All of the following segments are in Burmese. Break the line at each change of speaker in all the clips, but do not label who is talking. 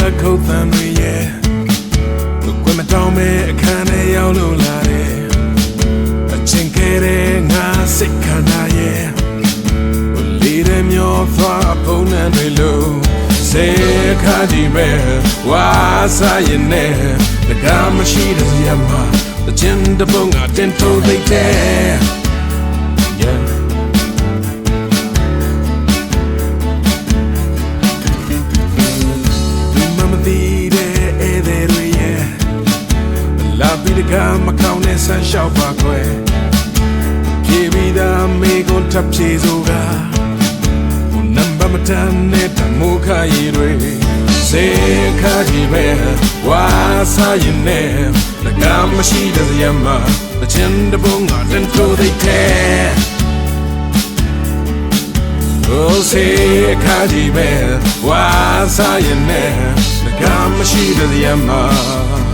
လက်ခုပ်သံတွေရဲ့ကွယ်မတောင်းမဲ့အခန်းထဲရောက်လို့လာတယ်အချင်းကလေးငါစိတ်ခန္ဓာရဲ့လေးရမျောသွားပုံနဲ့တွေလို့စေခါဒီမဲ့ဝါစားရင်နဲ့တကားမရှိတဲ့ဇယမှာတချင်တပုံကတင်ထိုးသိတဲ့ ကမကောင်းတဲ့ဆန်းလျှောက်ပါခွဲပြေပြီးသားမေကိုထပ်ဖြေဆိုကဟိုနံပါတ်မတန်းနဲ့တမိုးခရီတွေစေခါကြီးပဲဝါစားရင်နဲ့တကမရှိတဲ့ဇယမတချင်တပုံကတန်ထိုးတဲ့ Oh, say, Kaji Bear, why saying there? The gum machine of the Yama.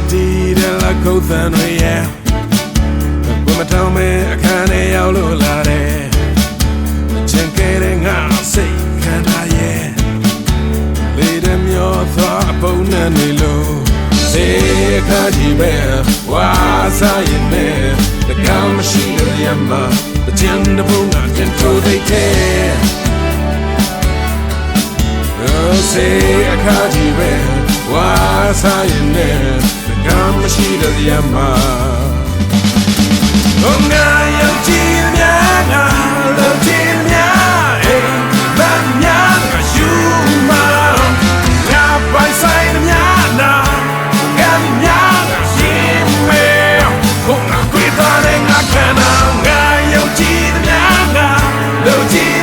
တည်တည်တဲ့လကုတ်သံတွေရဲ့ဘုမတောင်းမဲ့အခန်းထဲရောက်လို့လာတယ်ချင်ကဲတဲ့ငါစိတ်ခန္ဓာရဲ့လေတဲ့မျောသွားအပုံနဲ့နေလို့စေခါကြီးပဲဝါစားရင်နဲ့တကမရှိတဲ့ရမတချင်တဲ့ဘုံကတင်ထိုးတဲ့ Oh, say a kajibe, why saying it? ငါမရှိတဲ့ရမှာငါရောက်ကြည့်များငါလောက်ကြည့်များအေးဗတ်များကယူမှာငါပိုင်ဆိုင်များနာကံများကရှင်မဲဘုံငါခွေသားတဲ့ငါခန္ဓာငါရောက်ကြည့်များငါလောက်ကြည့်